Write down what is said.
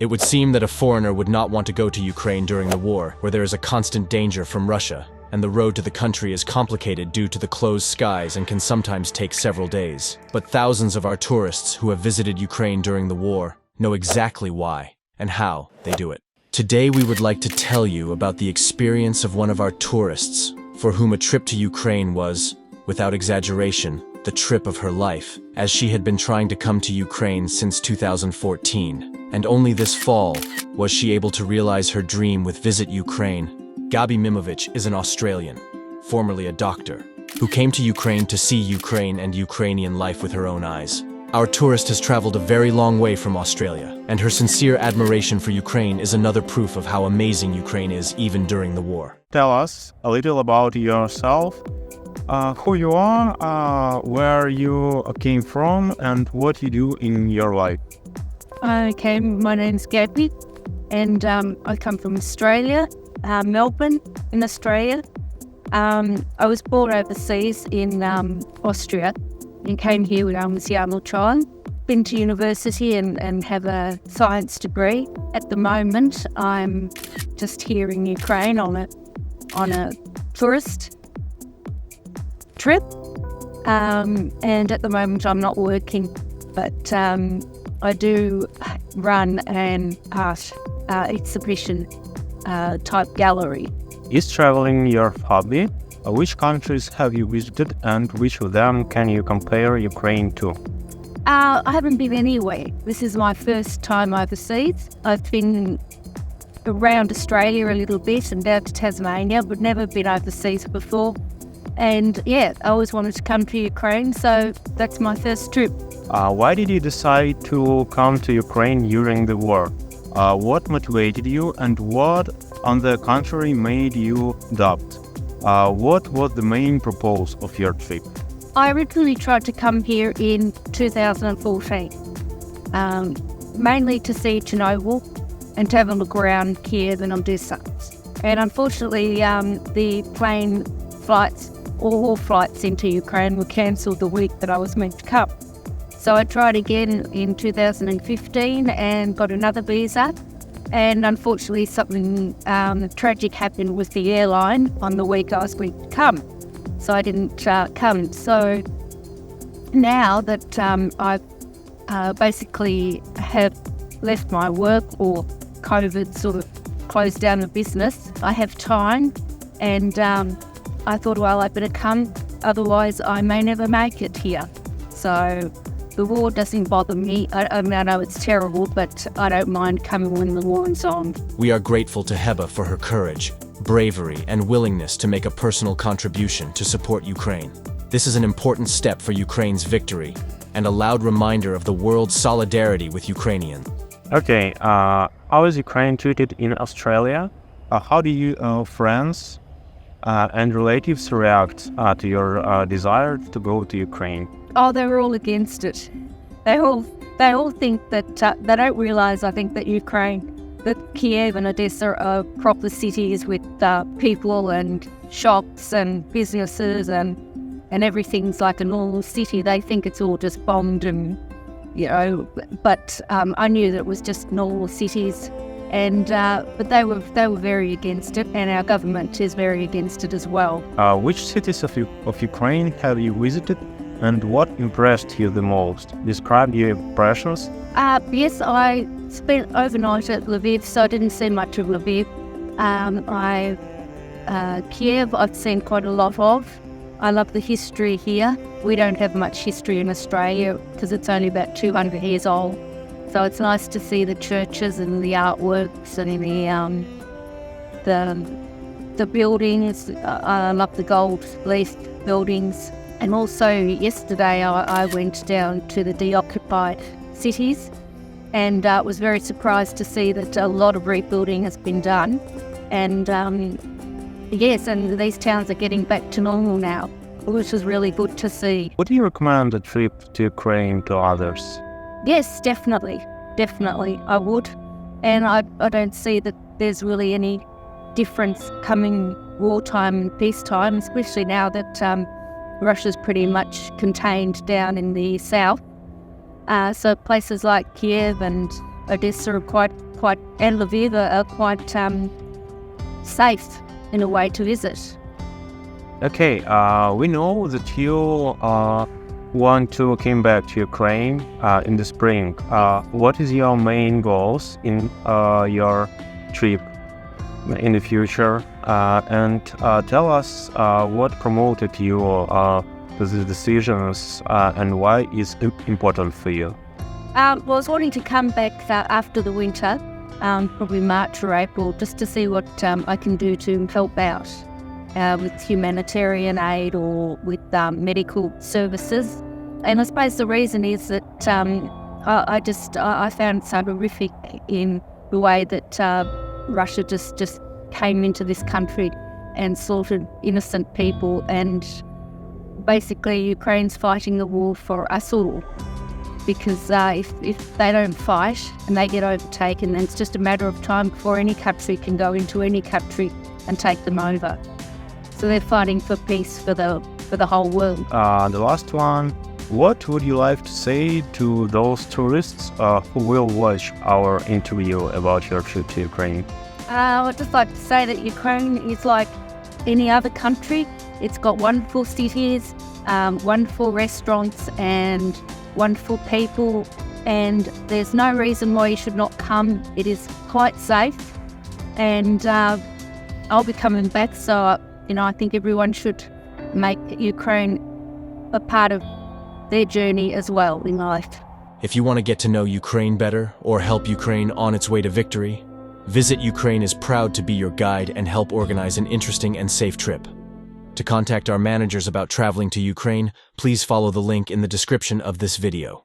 It would seem that a foreigner would not want to go to Ukraine during the war, where there is a constant danger from Russia, and the road to the country is complicated due to the closed skies and can sometimes take several days. But thousands of our tourists who have visited Ukraine during the war know exactly why and how they do it. Today we would like to tell you about the experience of one of our tourists, for whom a trip to Ukraine was, without exaggeration, the trip of her life, as she had been trying to come to Ukraine since 2014. And only this fall was she able to realize her dream with Visit Ukraine. Gabi Mimovic is an Australian, formerly a doctor, who came to Ukraine to see Ukraine and Ukrainian life with her own eyes. Our tourist has traveled a very long way from Australia, and her sincere admiration for Ukraine is another proof of how amazing Ukraine is even during the war. Tell us a little about yourself, uh, who you are, uh, where you came from, and what you do in your life. Okay, my name's Gabby, and um, I come from Australia, uh, Melbourne, in Australia. Um, I was born overseas in um, Austria and came here when I was a young child. Been to university and, and have a science degree. At the moment, I'm just here in Ukraine on a on a tourist trip, um, and at the moment I'm not working, but um, I do run an art uh, exhibition uh, type gallery. Is traveling your hobby? Uh, which countries have you visited and which of them can you compare Ukraine to? Uh, I haven't been anywhere. This is my first time overseas. I've been around Australia a little bit and down to Tasmania, but never been overseas before. And yeah, I always wanted to come to Ukraine, so that's my first trip. Uh, why did you decide to come to Ukraine during the war? Uh, what motivated you, and what, on the contrary, made you doubt? Uh, what was the main purpose of your trip? I originally tried to come here in 2014, um, mainly to see Chernobyl and to have a look around Kiev and Odessa. And unfortunately, um, the plane flights, all flights into Ukraine were cancelled the week that I was meant to come. So I tried again in 2015 and got another visa. And unfortunately, something um, tragic happened with the airline on the week I was going to come. So I didn't uh, come. So now that um, I've uh, basically have left my work or COVID sort of closed down the business, I have time. And um, I thought, well, I better come. Otherwise, I may never make it here. So the war doesn't bother me. I, I mean, I know it's terrible, but I don't mind coming when the war is on. We are grateful to Heba for her courage, bravery, and willingness to make a personal contribution to support Ukraine. This is an important step for Ukraine's victory and a loud reminder of the world's solidarity with Ukrainians. Okay, uh, how is Ukraine treated in Australia? Uh, how do you, uh, friends uh, and relatives react uh, to your uh, desire to go to Ukraine? Oh, they're all against it. They all they all think that uh, they don't realise. I think that Ukraine, that Kiev and Odessa are proper cities with uh, people and shops and businesses and and everything's like a normal city. They think it's all just bombed and you know. But um, I knew that it was just normal cities, and uh, but they were they were very against it, and our government is very against it as well. Uh, which cities of, of Ukraine have you visited and what impressed you the most? Describe your impressions. Uh, yes, I spent overnight at Lviv, so I didn't see much of Lviv. Um, I uh, Kiev, I've seen quite a lot of. I love the history here. We don't have much history in Australia because it's only about 200 years old. So it's nice to see the churches and the artworks and the um, the the buildings. I love the gold leaf buildings. And also yesterday I, I went down to the deoccupied cities and uh, was very surprised to see that a lot of rebuilding has been done. And um, yes, and these towns are getting back to normal now, which is really good to see. Would you recommend a trip to Ukraine to others? Yes, definitely, definitely, I would. And I, I don't see that there's really any difference coming wartime and peacetime, especially now that um, Russia's pretty much contained down in the south. Uh, so places like Kiev and Odessa are quite, quite, and Lviv are, quite um, safe in a way to visit. Okay, uh, we know that you uh, want to come back to Ukraine uh, in the spring. Uh, what is your main goals in uh, your trip in the future? Uh, and uh, tell us uh, what promoted you to these decisions and why is important for you. Um, well, I was wanting to come back after the winter, um, probably March or April, just to see what um, I can do to help out uh, with humanitarian aid or with um, medical services. And I suppose the reason is that um, I, I just I, I found it so horrific in the way that uh, Russia just just came into this country and slaughtered innocent people, and basically Ukraine's fighting the war for us all because uh, if, if they don't fight and they get overtaken, then it's just a matter of time before any country can go into any country and take them over. So they're fighting for peace for the for the whole world. Uh, the last one. What would you like to say to those tourists uh, who will watch our interview about your trip to Ukraine? Uh, I'd just like to say that Ukraine is like any other country. It's got wonderful cities, um, wonderful restaurants, and wonderful people. And there's no reason why you should not come. It is quite safe, and uh, I'll be coming back. So you know, I think everyone should make Ukraine a part of their journey as well in life. If you want to get to know Ukraine better or help Ukraine on its way to victory, Visit Ukraine is proud to be your guide and help organize an interesting and safe trip. To contact our managers about traveling to Ukraine, please follow the link in the description of this video.